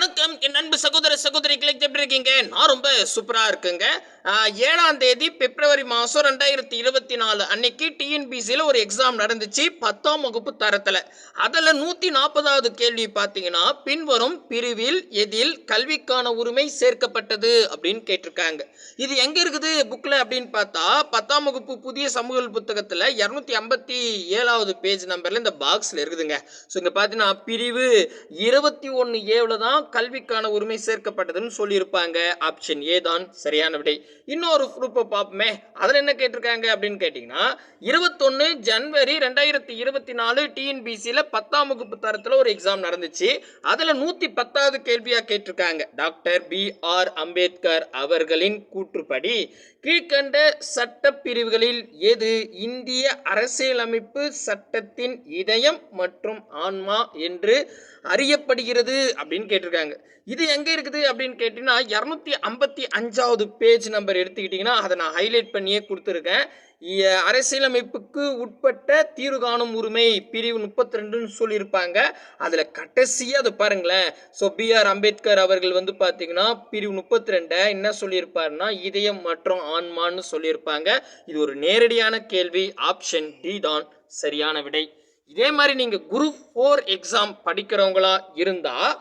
வணக்கம். என் அன்பு சகோதர சகோதரிகளை எப்படி இருக்கீங்க? நான் ரொம்ப சூப்பராக இருக்குங்க. ஏழாம் தேதி பிப்ரவரி மாதம் ரெண்டாயிரத்தி இருபத்தி நாலு அன்னைக்கு டிஎன்பிசியில் ஒரு எக்ஸாம் நடந்துச்சு பத்தாம் வகுப்பு தரத்தில். அதில் நூற்றி நாற்பதாவது கேள்வி பார்த்தீங்கன்னா பின்வரும் பிரிவில் எதில் கல்விக்கான உரிமை சேர்க்கப்பட்டது அப்படின்னு கேட்டிருக்காங்க. இது எங்கே இருக்குது புக்கில் அப்படின்னு பார்த்தா பத்தாம் வகுப்பு புதிய சமூக புத்தகத்தில் இரநூத்தி ஐம்பத்தி ஏழாவது பேஜ் நம்பரில் இந்த பாக்ஸில் இருக்குதுங்க. ஸோ இங்கே பார்த்தீங்கன்னா பிரிவு இருபத்தி ஒன்று ஏவில் தான் கல்விக்கான உரிமை சேர்க்கப்பட்டதுன்னு சொல்லியிருப்பாங்க. ஆப்ஷன் ஏ தான் சரியான விடை. இன்னொரு குரூப்பை பார்ப்போமே. அதில் என்ன கேட்டிருக்காங்க அப்படின்னு கேட்டிங்கன்னா இருபத்தொன்று ஜனவரி ரெண்டாயிரத்தி இருபத்தி நாலு டிஎன்பிசியில் பத்தாம் வகுப்பு தரத்தில் ஒரு எக்ஸாம் நடந்துச்சு. அதில் நூற்றி பத்தாவது கேள்வியாக கேட்டிருக்காங்க. டாக்டர் பி ஆர் அம்பேத்கர் அவர்களின் கூற்றுப்படி கீழ்கண்ட சட்ட பிரிவுகளில் எது இந்திய அரசியலமைப்பு சட்டத்தின் இதயம் மற்றும் ஆன்மா என்று அறியப்படுகிறது அப்படின்னு கேட்டிருக்காங்க. இது எங்கே இருக்குது அப்படின்னு கேட்டிங்கன்னா இரநூத்தி ஐம்பத்தி அஞ்சாவது பேஜ் நம்பர் எடுத்துக்கிட்டிங்கன்னா அதை நான் ஹைலைட் பண்ணியே கொடுத்துருக்கேன். இ- அரசியலமைப்புக்கு உட்பட்ட தீர்வு காணும் உரிமை பிரிவு முப்பத்தி ரெண்டுன்னு சொல்லியிருப்பாங்க. அதில் கடைசியாக அதை பாருங்களேன். ஸோ பிஆர் அம்பேத்கர் அவர்கள் வந்து பார்த்தீங்கன்னா பிரிவு முப்பத்தி ரெண்டை என்ன சொல்லியிருப்பாருன்னா இதயம் மற்றும் ஆன்மான்னு சொல்லியிருப்பாங்க. இது ஒரு நேரடியான கேள்வி ஆப்ஷன் டி தான். சரியான விடை. இதே மாதிரி நீங்கள் குரூப் ஃபோர் எக்ஸாம் படிக்கிறவங்களா இருந்தால்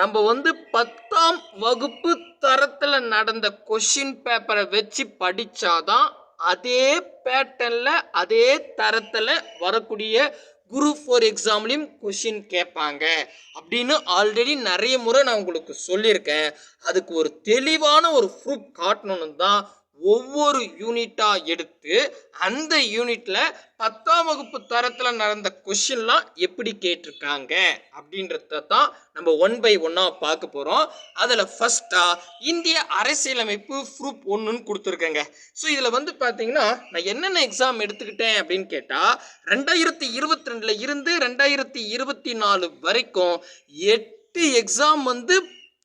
நம்ம வந்து பத்தாம் வகுப்பு தரத்தில் நடந்த கொஷின் பேப்பரை வச்சு படித்தாதான் அதே பேட்டர்னில் அதே தரத்தில் வரக்கூடிய குரூப் ஃபோர் எக்ஸாம்லேயும் கொஷின் கேட்பாங்க. அப்படின்னு ஆல்ரெடி நிறைய முறை நான் உங்களுக்கு சொல்லியிருக்கேன். அதுக்கு ஒரு தெளிவான ஒரு ப்ரூஃப் காட்டணும்னு தான் ஒவ்வொரு யூனிட்டாக எடுத்து அந்த யூனிட்டில் பத்தாம் வகுப்பு தரத்தில் நடந்த கொஷின்லாம் எப்படி கேட்டிருக்காங்க? அப்படின்றத தான் நம்ம ஒன் பை ஒன்னாக பார்க்க போகிறோம் அதில் ஃபஸ்ட்டாக இந்திய அரசியலமைப்பு ப்ரூப் ஒன்றுன்னு கொடுத்துருக்கேங்க. ஸோ இதில் வந்து பார்த்தீங்கன்னா நான் என்னென்ன எக்ஸாம் எடுத்துக்கிட்டேன் அப்படின்னு கேட்டால் ரெண்டாயிரத்தி இருபத்தி ரெண்டில் இருந்து ரெண்டாயிரத்தி இருபத்தி நாலு வரைக்கும் எட்டு எக்ஸாம் வந்து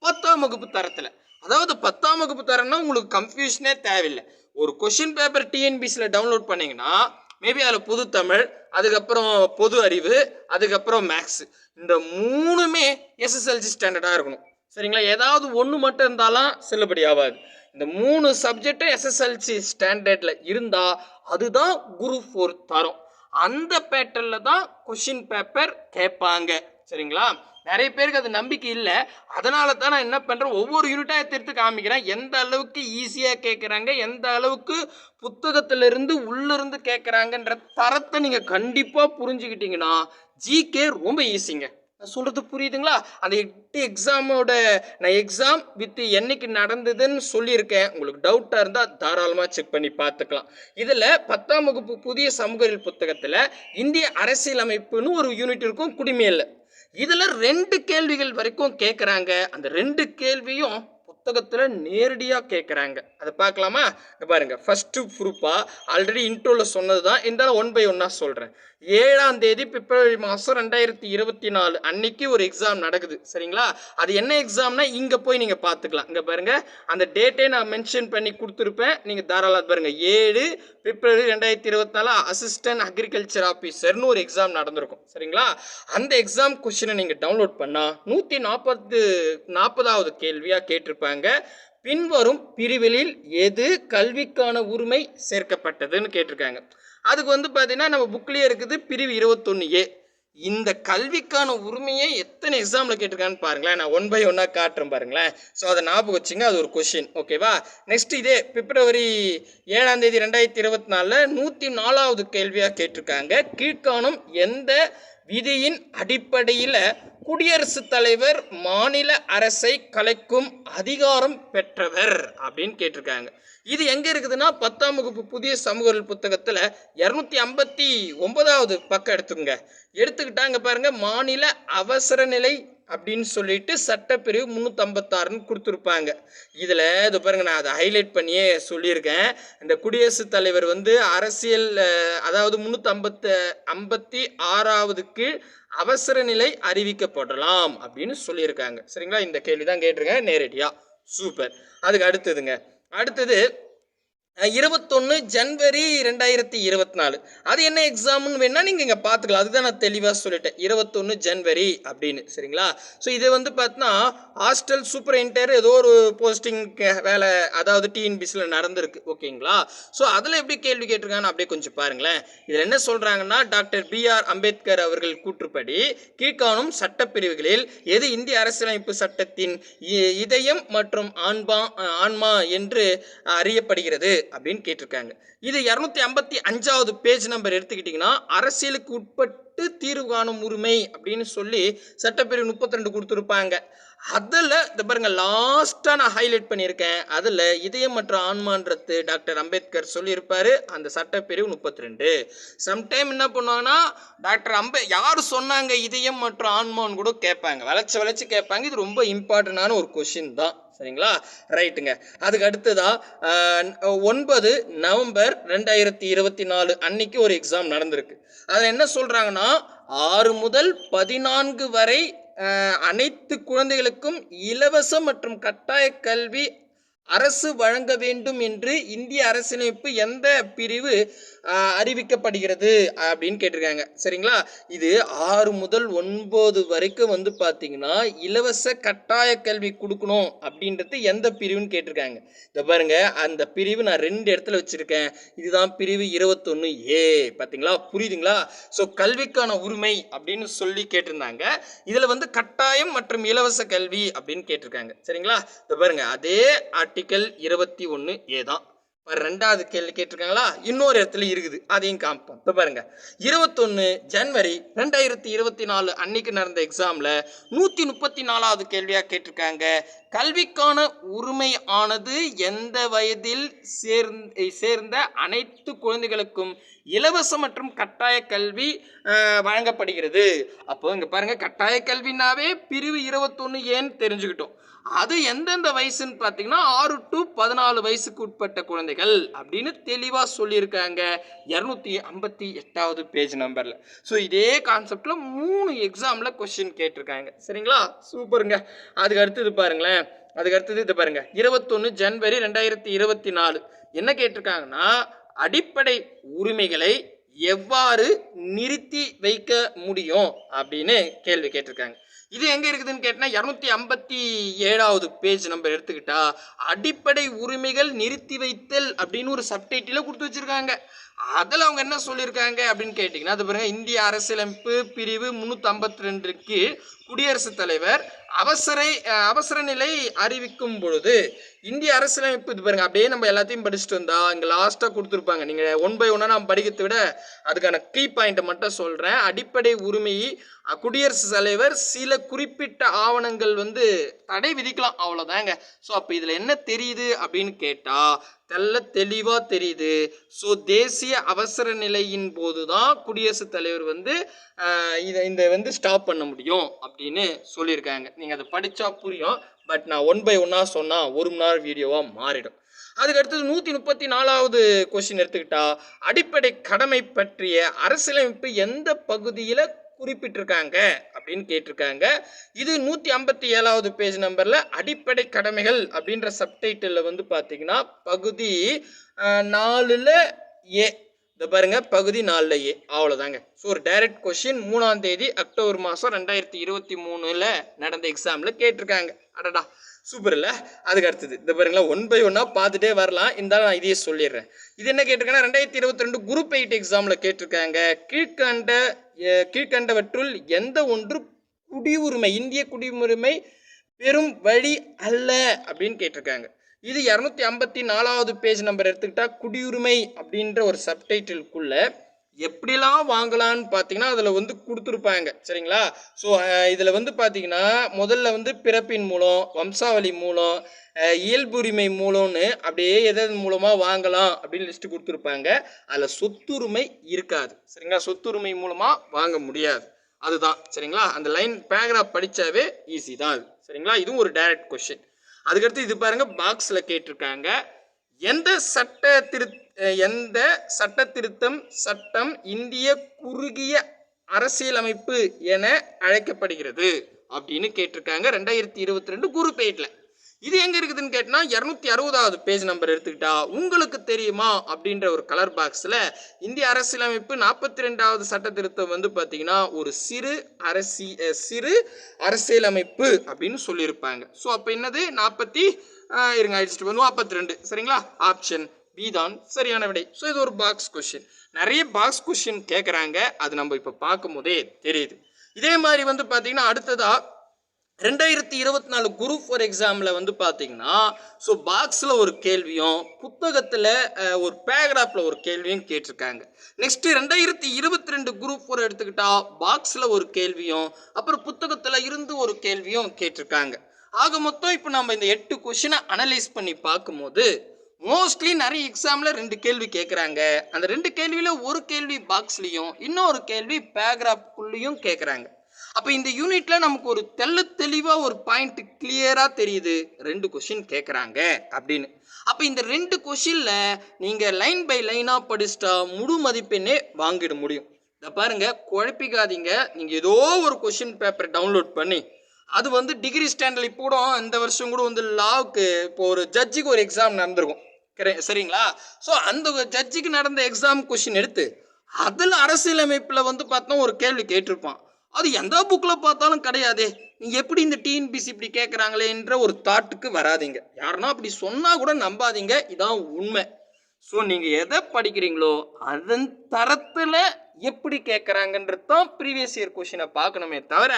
பத்தாம் வகுப்பு தரத்தில். அதாவது பத்தாம் வகுப்பு தரேன்னா உங்களுக்கு கன்ஃபியூஷனே தேவையில்லை. ஒரு கொஷின் பேப்பர் டிஎன்பிசியில் டவுன்லோட் பண்ணிங்கன்னா மேபி அதில் புது தமிழ் அதுக்கப்புறம் பொது அறிவு அதுக்கப்புறம் மேக்ஸ் இந்த மூணுமே எஸ்எஸ்எல்சி ஸ்டாண்டர்டாக இருக்கணும். சரிங்களா? ஏதாவது ஒன்று மட்டும் இருந்தாலும் செல்லுபடி ஆகாது. இந்த மூணு சப்ஜெக்டும் எஸ்எஸ்எல்சி ஸ்டாண்டர்டில் இருந்தால் அதுதான் குரூப் ஃபோர் தரும். அந்த பேட்டர்னில் தான் கொஷின் பேப்பர் கேட்பாங்க. சரிங்களா? நிறைய பேருக்கு அது நம்பிக்கை இல்லை. அதனால தான் நான் என்ன பண்ணுறேன் ஒவ்வொரு யூனிட்டாக எடுத்து காமிக்கிறேன். எந்த அளவுக்கு ஈஸியாக கேட்குறாங்க எந்த அளவுக்கு புத்தகத்திலிருந்து உள்ளிருந்து கேட்குறாங்கன்ற தரத்தை நீங்கள் கண்டிப்பாக புரிஞ்சுக்கிட்டீங்கன்னா ஜிகே ரொம்ப ஈஸிங்க நான் சொல்கிறது புரியுதுங்களா? அந்த எட்டு எக்ஸாமோட நான் எக்ஸாம் வித்து என்னைக்கு நடந்ததுன்னு சொல்லியிருக்கேன். உங்களுக்கு டவுட்டாக இருந்தால் தாராளமாக செக் பண்ணி பார்த்துக்கலாம். இதில் பத்தாம் வகுப்பு புதிய சமூக புத்தகத்தில் இந்திய அரசியலமைப்புன்னு ஒரு யூனிட் இருக்கும். குடிமையில் இதில் ரெண்டு கேள்விகள் வரைக்கும் கேட்குறாங்க அந்த ரெண்டு கேள்வியும் புத்தகத்தில் நேரடியாக கேட்குறாங்க அதை பார்க்கலாமா பாருங்க. ஃபஸ்ட்டு ப்ரூஃபாக ஆல்ரெடி இன்ட்ரோவில் சொன்னது தான் இருந்தாலும் ஒன் பை ஒன்னாக சொல்கிறேன் ஏழாம் தேதி பிப்ரவரி மாதம் ரெண்டாயிரத்தி இருபத்தி நாலு அன்னைக்கு ஒரு எக்ஸாம் நடக்குது. சரிங்களா? அது என்ன எக்ஸாம்னா இங்கே போய் நீங்கள் பார்த்துக்கலாம் இங்கே பாருங்க. அந்த டேட்டே நான் மென்ஷன் பண்ணி கொடுத்துருப்பேன். நீங்கள் தாராளம் பாருங்க. ஏழு பிப்ரவரி ரெண்டாயிரத்தி இருபத்தி நாலு அசிஸ்டன்ட் அக்ரிகல்ச்சர் ஆஃபீஸர்னு ஒரு எக்ஸாம் நடந்திருக்கும். சரிங்களா? அந்த எக்ஸாம் கொஷினை நீங்கள் டவுன்லோட் பண்ணால் நூற்றி நாற்பது நாற்பதாவது கேள்வியாக கேட்டிருப்பாங்க. பின்வரும் பிரிவுகளில் எது கல்விக்கான உரிமை சேர்க்கப்பட்டதுன்னு கேட்டிருக்காங்க. அதுக்கு வந்து பார்த்தீங்கன்னா நம்ம புக்லேயே இருக்குது பிரிவு இருபத்தொன்று ஏ இந்த கல்விக்கான உரிமையை எத்தனை எக்ஸாமில் கேட்டிருக்கான்னு பாருங்களேன். நான் ஒன் பை ஒன்னாக காட்டுறேன் பாருங்களேன். ஸோ அதை ஞாபகம் வச்சுங்க அது ஒரு கொஷின் ஓகேவா நெக்ஸ்ட் இதே பிப்ரவரி ஏழாம் தேதி ரெண்டாயிரத்தி இருபத்தி நாலில் நூற்றி நாலாவது கேள்வியாக கேட்டிருக்காங்க. கீழ்காணும் எந்த விதியின் அடிப்படையில் குடியரசுத் தலைவர் மாநில அரசை கலைக்கும் அதிகாரம் பெற்றவர் அப்படின்னு கேட்டிருக்காங்க. இது எங்கே இருக்குதுன்னா பத்தாம் வகுப்பு புதிய சமூக புத்தகத்தில் இரநூத்தி ஐம்பத்தி ஒன்பதாவது பக்கம் எடுத்துக்கோங்க. எடுத்துக்கிட்டாங்க பாருங்க மாநில அவசர நிலை அப்படின்னு சொல்லிட்டு சட்டப்பிரிவு முந்நூற்றம்பத்தாறுன்னு கொடுத்துருப்பாங்க. இதில் இது பாருங்க நான் அதை ஹைலைட் பண்ணியே சொல்லியிருக்கேன். இந்த குடியரசுத் தலைவர் வந்து அரசியல் அதாவது முந்நூற்றம்பத்து ஐம்பத்தி ஆறாவது கீழ் அவசர நிலை அறிவிக்கப்படலாம் அப்படின்னு சொல்லியிருக்காங்க. சரிங்களா? இந்த கேள்வி தான் கேட்டிருக்கேன். நேரடியாக சூப்பர். அதுக்கு அடுத்ததுங்க. அடுத்தது இருபத்தொன்று ஜன்வரி ரெண்டாயிரத்தி இருபத்தி நாலு. அது என்ன எக்ஸாம்னு வேணால் நீங்கள் இங்கே பார்த்துக்கலாம். அதுதான் நான் தெளிவாக சொல்லிட்டேன். இருபத்தொன்று ஜன்வரி அப்படின்னு. சரிங்களா? ஸோ இது வந்து பார்த்தீங்கன்னா ஹாஸ்டல் சூப்பரிண்டர் ஏதோ ஒரு போஸ்டிங் வேலை அதாவது டிஎன்பிசியில் நடந்திருக்கு. ஓகேங்களா? ஸோ அதில் எப்படி கேள்வி கேட்டிருக்காங்கன்னு அப்படியே கொஞ்சம் பாருங்களேன். இதில் என்ன சொல்கிறாங்கன்னா டாக்டர் பிஆர் அம்பேத்கர் அவர்கள் கூற்றுப்படி கீழ்காணும் சட்டப்பிரிவுகளில் எது இந்திய அரசியலமைப்பு சட்டத்தின் இதயம் மற்றும் ஆன்மா ஆன்மா என்று அறியப்படுகிறது? அப்படின்னு கேட்டிருக்காங்க. இது இரநூத்தி ஐம்பத்தி அஞ்சாவது பேஜ் நம்பர் எடுத்துக்கிட்டிங்கன்னா அரசியலுக்கு உட்பட்டு தீர்வு காணும் உரிமை அப்படின்னு சொல்லி சட்டப்பிரிவு முப்பத்தி ரெண்டு கொடுத்துருப்பாங்க. அதில் இந்த பாருங்க லாஸ்ட்டாக நான் ஹைலைட் பண்ணியிருக்கேன். அதில் இதயம் மற்றும் ஆன்மான்றது டாக்டர் அம்பேத்கர் சொல்லியிருப்பார் அந்த சட்டப்பிரிவு முப்பத்தி ரெண்டு சம்டைம் என்ன பண்ணுவாங்கன்னா டாக்டர் அம்பே யார் சொன்னாங்க இதயம் மற்றும் ஆன்மான்னு கூட கேட்பாங்க. வளைச்சி வளைச்சி கேட்பாங்க. இது ரொம்ப இம்பார்ட்டண்டான ஒரு கொஷின் தான். சரிங்களா? ரைட்டுங்க. அதுக்கு அடுத்ததா ஒன்பது நவம்பர் ரெண்டாயிரத்தி இருபத்தி நாலு அன்னைக்கு ஒரு எக்ஸாம் நடந்திருக்கு. அதில் என்ன சொல்கிறாங்கன்னா ஆறு முதல் பதினான்கு வரை அனைத்து குழந்தைகளுக்கும் இலவச மற்றும் கட்டாய கல்வி அரசு வழங்க வேண்டும் என்று இந்திய அரசியலமைப்பு எந்த பிரிவு அறிவிக்கப்படுகிறது அப்படின்னு கேட்டிருக்காங்க. சரிங்களா? இது ஆறு முதல் ஒன்பது வரைக்கும் வந்து பார்த்தீங்கன்னா இலவச கட்டாய கல்வி கொடுக்கணும் அப்படின்றது எந்த பிரிவுன்னு கேட்டிருக்காங்க. இதை பாருங்க அந்த பிரிவு நான் ரெண்டு இடத்துல வச்சுருக்கேன். இதுதான் பிரிவு இருபத்தொன்று ஏ பார்த்தீங்களா புரியுதுங்களா? ஸோ கல்விக்கான உரிமை அப்படின்னு சொல்லி கேட்டிருந்தாங்க. இதில் வந்து கட்டாயம் மற்றும் இலவச கல்வி அப்படின்னு கேட்டிருக்காங்க. சரிங்களா? இதை பாருங்க அதே அட் ஆர்டிக்கல் இருபத்தி ஒன்று ஏ தான். இப்ப ரெண்டாவது கேள்வி கேட்டிருக்காங்களா? இன்னொரு இடத்துல இருக்குது. அதையும் காமிப்போம். இப்போ பாருங்க. இருபத்தொன்று ஜனவரி ரெண்டாயிரத்தி இருபத்தி நாலு அன்னைக்கு நடந்த எக்ஸாமில் நூற்றி முப்பத்தி நாலாவது கேள்வியாக கேட்டிருக்காங்க. கல்விக்கான உரிமை ஆனது எந்த வயதில் சேர்ந்த சேர்ந்த அனைத்து குழந்தைகளுக்கும் இலவச மற்றும் கட்டாய கல்வி வழங்கப்படுகிறது. அப்போ இங்கே பாருங்க கட்டாய கல்வினாவே பிரிவு இருபத்தொன்று ஏன்னு தெரிஞ்சுக்கிட்டோம். அது எந்தெந்த வயசுன்னு பார்த்தீங்கன்னா ஆறு டு பதினாலு வயசுக்கு உட்பட்ட குழந்தைகள் அப்படின்னு தெளிவாக சொல்லியிருக்காங்க. இரநூத்தி ஐம்பத்தி எட்டாவது பேஜ் நம்பரில் ஸோ இதே கான்செப்டில் மூணு எக்ஸாமில் கொஸ்டின் கேட்டிருக்காங்க. சரிங்களா? சூப்பருங்க. அதுக்கு அடுத்தது பாருங்களேன். அதுக்கு அடுத்தது இது பாருங்க. இருபத்தொன்று ஜனவரி ரெண்டாயிரத்தி இருபத்தி நாலு. என்ன கேட்டிருக்காங்கன்னா அடிப்படை உரிமைகளை எவ்வாறு நிறுத்தி வைக்க முடியும் அப்படின்னு கேள்வி கேட்டிருக்காங்க. இது எங்கே இருக்குதுன்னு கேட்டால் இரநூத்தி ஐம்பத்தி ஏழாவது பேஜ் நம்ம எடுத்துக்கிட்டா அடிப்படை உரிமைகள் நிறுத்தி வைத்தல் அப்படின்னு ஒரு சப்டைட்டில கொடுத்து வச்சிருக்காங்க. அதில் அவங்க என்ன சொல்லியிருக்காங்க அப்படின்னு கேட்டிங்கன்னா அது பாருங்கள் இந்திய அரசியலமைப்பு பிரிவு முந்நூற்றி ஐம்பத்தி ரெண்டுக்கு குடியரசுத் தலைவர் அவசரை அவசர நிலை அறிவிக்கும் பொழுது இந்திய அரசியலமைப்பு இது பாருங்க அப்படியே நம்ம எல்லாத்தையும் படிச்சுட்டு வந்தா இங்கே லாஸ்ட்டாக கொடுத்துருப்பாங்க. நீங்கள் ஒன் பை ஒன்னாக நான் படிக்கிறத விட அதுக்கான கீ பாயிண்ட்டை மட்டும் சொல்கிறேன் அடிப்படை உரிமையை குடியரசுத் தலைவர் சில குறிப்பிட்ட ஆவணங்கள் வந்து தடை விதிக்கலாம் அவ்வளோதாங்க ஸோ அப்போ இதில் என்ன தெரியுது அப்படின்னு கேட்டால் தெல்ல தெளிவாக தெரியுது. ஸோ தேசிய அவசர நிலையின் போது தான் குடியரசுத் தலைவர் வந்து இதை இந்த வந்து ஸ்டாப் பண்ண முடியும் அப்படின்னு சொல்லியிருக்காங்க. நீங்கள் அதை படித்தா புரியும். பட் நான் ஒன் பை ஒன்னாக சொன்னால் ஒரு மணி நேரம் வீடியோவாக மாறிடும். அதுக்கு அடுத்தது நூற்றி முப்பத்தி நாலாவது கொஸ்டின் எடுத்துக்கிட்டா அடிப்படை கடமை பற்றிய அரசியலமைப்பு எந்த பகுதியில் குறிப்பிட்டிருக்காங்க அப்படின்னு கேட்டிருக்காங்க. இது நூற்றி ஐம்பத்தி ஏழாவது பேஜ் நம்பரில் அடிப்படை கடமைகள் அப்படின்ற சப்டைட்டிலில் வந்து பார்த்தீங்கன்னா பகுதி நாலில் ஏ. இந்த பாருங்க பகுதி நாலில் ஏ. அவ்வளோதாங்க ஸோ ஒரு டைரக்ட் கொஷின் மூணாம் தேதி அக்டோபர் மாதம் ரெண்டாயிரத்தி இருபத்தி மூணில் நடந்த எக்ஸாமில் கேட்டிருக்காங்க. அடடா. சூப்பர் இல்லை? அதுக்கு அடுத்தது. இந்த பாருங்களா ஒன் பை ஒன்னாக பார்த்துட்டே வரலாம். இருந்தாலும் நான் இதையே சொல்லிடுறேன். இது என்ன கேட்டிருக்கேன்னா ரெண்டாயிரத்தி இருபத்தி ரெண்டு குரூப் எயிட் எக்ஸாமில் கேட்டிருக்காங்க. கீழ்கண்ட கீழ்கண்டவற்றுள் எந்த ஒன்று குடியுரிமை இந்திய குடியுரிமை பெரும் வழி அல்ல அப்படின்னு கேட்டிருக்காங்க. இது இரநூத்தி ஐம்பத்தி நாலாவது பேஜ் நம்பர் எடுத்துக்கிட்டா குடியுரிமை அப்படின்ற ஒரு சப்டைட்டிலுக்குள்ள எப்படிலாம் வாங்கலாம்னு பார்த்தீங்கன்னா அதில் வந்து கொடுத்துருப்பாங்க. சரிங்களா? ஸோ இதில் வந்து பார்த்தீங்கன்னா முதல்ல வந்து பிறப்பின் மூலம் வம்சாவளி மூலம் இயல்புரிமை மூலம்னு அப்படியே எதன் மூலமாக வாங்கலாம் அப்படின்னு லிஸ்ட்டு கொடுத்துருப்பாங்க. அதில் சொத்துரிமை இருக்காது. சரிங்களா? சொத்துரிமை மூலமாக வாங்க முடியாது. அதுதான். சரிங்களா? அந்த லைன் பேராகிராஃப் படித்தாவே ஈஸி தான் அது. சரிங்களா? இதுவும் ஒரு டைரக்ட் கொஷின் அதுக்கடுத்து இது பாருங்கள் பாக்ஸில் கேட்டிருக்காங்க எந்த சட்ட திரு எந்த சட்ட திருத்தம் சட்டம் இந்திய குறுகிய அரசியலமைப்பு என அழைக்கப்படுகிறது அப்படின்னு கேட்டிருக்காங்க ரெண்டாயிரத்தி இருபத்தி ரெண்டு குரு எயிட்ல இது எங்க இருக்குதுன்னு கேட்டினா இரநூத்தி அறுபதாவது பேஜ் நம்பர் எடுத்துக்கிட்டா உங்களுக்கு தெரியுமா அப்படின்ற ஒரு கலர் பாக்ஸில் இந்திய அரசியலமைப்பு நாற்பத்தி ரெண்டாவது சட்ட திருத்தம் வந்து பார்த்தீங்கன்னா ஒரு சிறு அரசி சிறு அரசியலமைப்பு அப்படின்னு சொல்லியிருப்பாங்க. ஸோ அப்போ என்னது? நாற்பத்தி இருங்க அடிச்சுட்டு வந்து நாற்பத்தி ரெண்டு. சரிங்களா? ஆப்ஷன் பி தான் சரியான விடை. ஸோ இது ஒரு பாக்ஸ் கொஷின் நிறைய பாக்ஸ் கொஷின் கேட்குறாங்க அது நம்ம இப்போ பார்க்கும் போதே தெரியுது. இதே மாதிரி வந்து பார்த்தீங்கன்னா அடுத்ததாக ரெண்டாயிரத்தி இருபத்தி நாலு குரூப் ஃபோர் எக்ஸாமில் வந்து பார்த்தீங்கன்னா ஸோ பாக்ஸில் ஒரு கேள்வியும் புத்தகத்தில் ஒரு பேராகிராஃபில் ஒரு கேள்வியும் கேட்டிருக்காங்க. நெக்ஸ்ட்டு ரெண்டாயிரத்தி இருபத்தி ரெண்டு குரூப் ஃபோர் எடுத்துக்கிட்டால் பாக்ஸில் ஒரு கேள்வியும் அப்புறம் புத்தகத்தில் இருந்து ஒரு கேள்வியும் கேட்டிருக்காங்க. ஆக மொத்தம் இப்போ நம்ம இந்த எட்டு கொஷினை அனலைஸ் பண்ணி பார்க்கும்போது மோஸ்ட்லி நிறைய எக்ஸாமில் ரெண்டு கேள்வி கேட்குறாங்க அந்த ரெண்டு கேள்வியில் ஒரு கேள்வி பாக்ஸ்லேயும் இன்னொரு கேள்வி பேராகிராஃப்குள்ளேயும் கேட்குறாங்க அப்போ இந்த யூனிட்டில் நமக்கு ஒரு தெள்ள தெளிவாக ஒரு பாயிண்ட் கிளியராக தெரியுது. ரெண்டு கொஷின் கேட்குறாங்க அப்படின்னு. அப்போ இந்த ரெண்டு கொஷினில் நீங்கள் லைன் பை லைனாக படிச்சிட்டா முழு மதிப்பெண்ணே வாங்கிட முடியும். இதை பாருங்கள் குழப்பிக்காதீங்க. நீங்கள் ஏதோ ஒரு கொஷின் பேப்பர் டவுன்லோட் பண்ணி அது வந்து டிகிரி ஸ்டாண்டர்ட் இப்போ கூட இந்த வருஷம் கூட வந்து லாவுக்கு இப்போ ஒரு ஜட்ஜுக்கு ஒரு எக்ஸாம் நடந்திருக்கும். சரிங்களா? ஸோ அந்த ஜட்ஜுக்கு நடந்த எக்ஸாம் கொஷின் எடுத்து அதில் அரசியலமைப்பில் வந்து பார்த்தோம் ஒரு கேள்வி கேட்டிருப்பான். அது எந்த புக்கில் பார்த்தாலும் கிடையாதே. நீங்கள் எப்படி இந்த டிஎன்பிசி இப்படி கேட்குறாங்களேன்ற ஒரு தாட்டுக்கு வராதீங்க. யாருன்னா அப்படி சொன்னால் கூட நம்பாதீங்க. இதான் உண்மை. ஸோ நீங்கள் எதை படிக்கிறீங்களோ அதன் தரத்தில் எப்படி கேட்குறாங்கன்றது தான் ப்ரீவியஸ் இயர் கொஷினை பார்க்கணுமே தவிர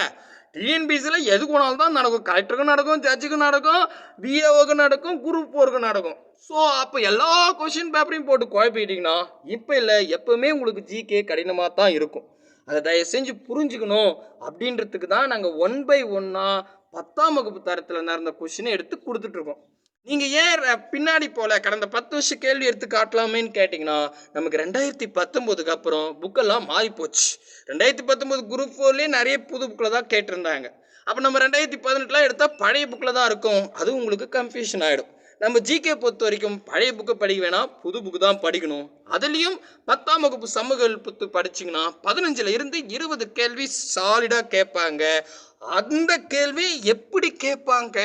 டிஎன்பிசியில் எது போனாலும் தான் நடக்கும். கலெக்டருக்கும் நடக்கும் ஜட்ஜுக்கும் நடக்கும் பிஏஓக்கும் நடக்கும் குரூப் ஃபோருக்கும் நடக்கும். ஸோ அப்போ எல்லா கொஷின் பேப்பரையும் போட்டு குழப்பிட்டீங்கன்னா இப்போ இல்லை எப்போவுமே உங்களுக்கு ஜிகே கடினமாக தான் இருக்கும். அதை தயவு செஞ்சு புரிஞ்சுக்கணும். அப்படின்றதுக்கு தான் நாங்கள் ஒன் பை ஒன்னாக பத்தாம் வகுப்பு தரத்தில் நடந்த கொஷினை எடுத்து கொடுத்துட்ருக்கோம் நீங்கள் ஏன் ர- பின்னாடி போல கடந்த பத்து வருஷம் கேள்வி எடுத்து காட்டலாமேன்னு கேட்டிங்கன்னா நமக்கு ரெண்டாயிரத்தி பத்தொம்போதுக்கு அப்புறம் புக்கெல்லாம் மாறி போச்சு ரெண்டாயிரத்தி பத்தொம்போது குரூப் ஃபோர்லேயே நிறைய புது புக்கில் தான் கேட்டிருந்தாங்க. அப்போ நம்ம ரெண்டாயிரத்தி பதினெட்டுலாம் எடுத்தால் பழைய புக்கில் தான் இருக்கும். அது உங்களுக்கு கன்ஃபியூஷன் ஆகிடும் நம்ம ஜிகே பொறுத்த வரைக்கும் பழைய புக்கை படிக்க வேணாம் புது புக்கு தான் படிக்கணும். அதுலேயும் பத்தாம் வகுப்பு சமூக புத்து படிச்சிங்கன்னா பதினஞ்சில் இருந்து இருபது கேள்வி சாலிடாக கேட்பாங்க. அந்த கேள்வி எப்படி கேட்பாங்க?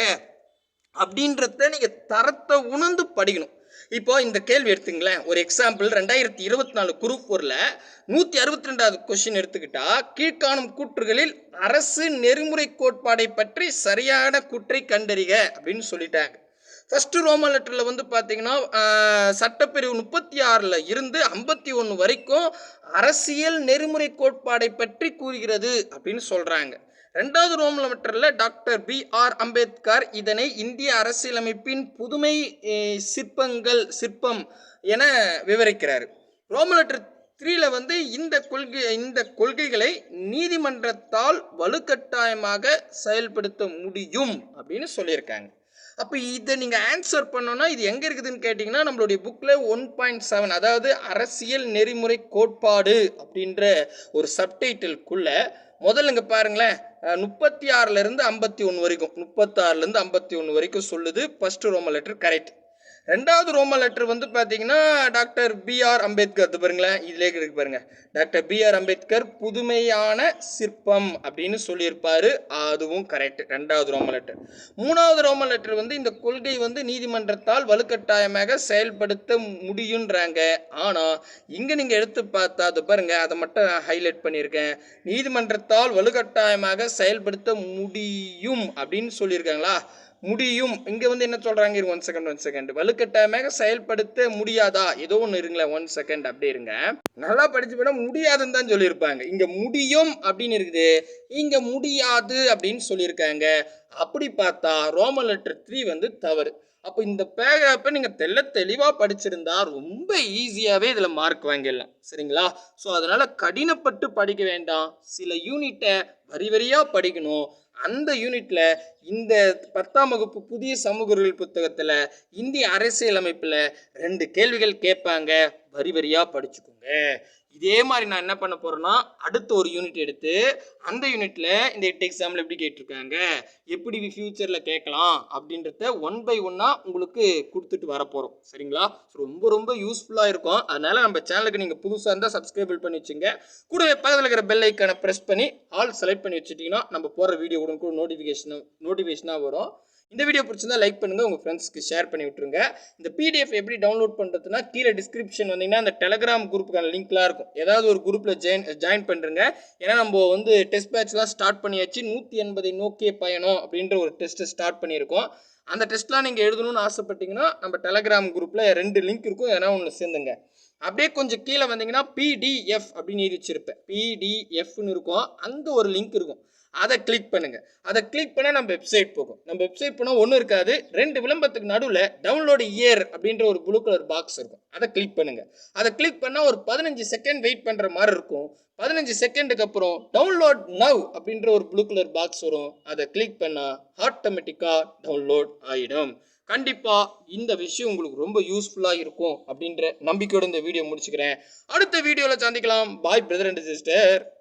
அப்படின்றத நீங்கள் தரத்தை உணர்ந்து படிக்கணும். இப்போ இந்த கேள்வி எடுத்துங்களேன். ஒரு எக்ஸாம்பிள் ரெண்டாயிரத்தி இருபத்தி நாலு குரூப் ஃபோரில் நூற்றி அறுபத்தி ரெண்டாவது கொஷின் எடுத்துக்கிட்டா கீழ்காணும் கூற்றுகளில் அரசு நெறிமுறை கோட்பாடை பற்றி சரியான கூற்றை கண்டறிக அப்படின்னு சொல்லிட்டாங்க. ஃபர்ஸ்ட் ரோமா லெட்டரில் வந்து பார்த்தீங்கன்னா சட்டப்பிரிவு முப்பத்தி ஆறில் இருந்து ஐம்பத்தி ஒன்று வரைக்கும் அரசியல் நெறிமுறை கோட்பாடை பற்றி கூறுகிறது அப்படின்னு சொல்கிறாங்க ரெண்டாவது ரோமன் லெட்டரில் டாக்டர் பி ஆர் அம்பேத்கர் இதனை இந்திய அரசியலமைப்பின் புதுமை சிற்பங்கள் சிற்பம் என விவரிக்கிறார். ரோம் லெட்டர் த்ரீல வந்து இந்த கொள்கை இந்த கொள்கைகளை நீதிமன்றத்தால் வலுக்கட்டாயமாக செயல்படுத்த முடியும் அப்படின்னு சொல்லியிருக்காங்க. அப்போ இதை நீங்கள் ஆன்சர் பண்ணோன்னா இது எங்கே இருக்குதுன்னு கேட்டிங்கன்னா நம்மளுடைய புக்கில் ஒன் பாயிண்ட் செவன் அதாவது அரசியல் நெறிமுறை கோட்பாடு அப்படின்ற ஒரு சப்டைட்டிலுக்குள்ள முதல்ல இங்கே பாருங்களேன். முப்பத்தி ஆறுலேருந்து ஐம்பத்தி ஒன்று வரைக்கும் முப்பத்தாறுலேருந்து ஐம்பத்தி ஒன்று வரைக்கும் சொல்லுது ஃபஸ்ட்டு ரோம லெட்டர் கரெக்ட் ரெண்டாவது ரோமன் லெட்டர் வந்து பார்த்தீங்கன்னா டாக்டர் பிஆர் அம்பேத்கர். இது பாருங்களேன் இதிலே இருக்கு பாருங்க. டாக்டர் பிஆர் அம்பேத்கர் புதுமையான சிற்பம் அப்படின்னு சொல்லியிருப்பாரு. அதுவும் கரெக்ட் ரெண்டாவது ரோமன் லெட்டர் மூணாவது ரோமன் லெட்டர் வந்து இந்த கொள்கை வந்து நீதிமன்றத்தால் வலுக்கட்டாயமாக செயல்படுத்த முடியுன்றாங்க. ஆனால் இங்கே நீங்கள் எடுத்து பார்த்தா அது பாருங்க அதை மட்டும் நான் ஹைலைட் பண்ணியிருக்கேன். நீதிமன்றத்தால் வலுக்கட்டாயமாக செயல்படுத்த முடியும் அப்படின்னு சொல்லியிருக்காங்களா? முடியும். இங்கே வந்து என்ன சொல்கிறாங்க இருங்க ஒன் செகண்ட் ஒன் செகண்ட் வலுக்கட்டாயமாக செயல்படுத்த முடியாதா? ஏதோ ஒன்று இருங்களேன் ஒன் செகண்ட் அப்படி இருங்க. நல்லா படிச்சு போனால் முடியாதுன்னு தான் சொல்லியிருப்பாங்க. இங்கே முடியும் அப்படின்னு இருக்குது. இங்கே முடியாது அப்படின்னு சொல்லியிருக்காங்க. அப்படி பார்த்தா ரோமன் லெட்டர் த்ரீ வந்து தவறு. அப்போ இந்த பேராப்பை நீங்கள் தெள்ள தெளிவாக படிச்சிருந்தா ரொம்ப ஈஸியாகவே இதில் மார்க் வாங்கிடலாம். சரிங்களா? ஸோ அதனால் கடினப்பட்டு படிக்க வேண்டாம். சில யூனிட்டை வரி வரியாக படிக்கணும். அந்த யூனிட்ல இந்த பத்தாம் வகுப்பு புதிய சமூக அறிவியல் புத்தகத்தில் இந்திய அரசியலமைப்பில் ரெண்டு கேள்விகள் கேட்பாங்க. வரி வரியாக படிச்சுக்கோங்க. இதே மாதிரி நான் என்ன பண்ண போகிறேன்னா அடுத்த ஒரு யூனிட் எடுத்து அந்த யூனிட்டில் இந்த எட்டு எக்ஸாமில் எப்படி கேட்டிருக்காங்க? எப்படி ஃப்யூச்சரில் கேட்கலாம்? அப்படின்றத ஒன் பை ஒன்னாக உங்களுக்கு கொடுத்துட்டு வரப்போகிறோம் சரிங்களா? ரொம்ப ரொம்ப யூஸ்ஃபுல்லாக இருக்கும். அதனால் நம்ம சேனலுக்கு நீங்கள் புதுசாக இருந்தால் சப்ஸ்கிரைபிள் பண்ணி வச்சுங்க. கூடவே பக்கத்தில் இருக்கிற பெல் ஐக்கானை ப்ரெஸ் பண்ணி ஆல் செலக்ட் பண்ணி வச்சுட்டிங்கன்னா நம்ம போகிற வீடியோ கூட நோட்டிஃபிகேஷன் நோட்டிஃபிகேஷனாக வரும். இந்த வீடியோ பிடிச்சிருந்தா லைக் பண்ணுங்க உங்க ஃப்ரெண்ட்ஸ்க்கு ஷேர் பண்ணி விட்டுருங்க. இந்த பிடிஎஃப் எப்படி டவுன்லோட் பண்றதுன்னா கீழே டிஸ்கிரிப்ஷன் வந்தீங்கன்னா அந்த டெலகிராம் குரூப்புக்கான லிங்க்லாம் இருக்கும். ஏதாவது ஒரு குரூப்ல ஜாயின் ஜாயின் பண்ணுறங்க ஏன்னா நம்ம வந்து டெஸ்ட் பேட்ச்லாம் ஸ்டார்ட் பண்ணியாச்சு. நூற்றி எண்பதை நோக்கிய பயணம் அப்படின்ற ஒரு டெஸ்ட்டை ஸ்டார்ட் பண்ணியிருக்கோம். அந்த டெஸ்ட்லாம் நீங்கள் எழுதணும்னு ஆசைப்பட்டீங்கன்னா நம்ம டெலகிராம் குரூப்பில் ரெண்டு லிங்க் இருக்கும். எதனா ஒன்று சேர்ந்துங்க. அப்படியே கொஞ்சம் கீழே வந்தீங்கன்னா பிடிஎஃப் அப்படின்னு எழுதி பிடிஎஃப்னு இருக்கும். அங்கே ஒரு லிங்க் இருக்கும். அதை கிளிக் பண்ணுங்க. அதை கிளிக் பண்ணால் நம்ம வெப்சைட் போகும். நம்ம வெப்சைட் போனால் ஒன்றும் இருக்காது. ரெண்டு விளம்பரத்துக்கு நடுவில் டவுன்லோடு இயர் அப்படின்ற ஒரு ப்ளூ கலர் பாக்ஸ் இருக்கும். அதை கிளிக் பண்ணுங்க. அதை கிளிக் பண்ணால் ஒரு பதினஞ்சு செகண்ட் வெயிட் பண்ணுற மாதிரி இருக்கும். பதினஞ்சு செகண்டுக்கு அப்புறம் டவுன்லோட் நவ் அப்படின்ற ஒரு ப்ளூ கலர் பாக்ஸ் வரும். அதை கிளிக் பண்ணால் ஆட்டோமேட்டிக்காக டவுன்லோட் ஆகிடும் கண்டிப்பாக இந்த விஷயம் உங்களுக்கு ரொம்ப யூஸ்ஃபுல்லாக இருக்கும் அப்படின்ற நம்பிக்கையோட இந்த வீடியோ முடிச்சுக்கிறேன். அடுத்த வீடியோவில் சந்திக்கலாம். பாய் பிரதர் அண்ட் சிஸ்டர்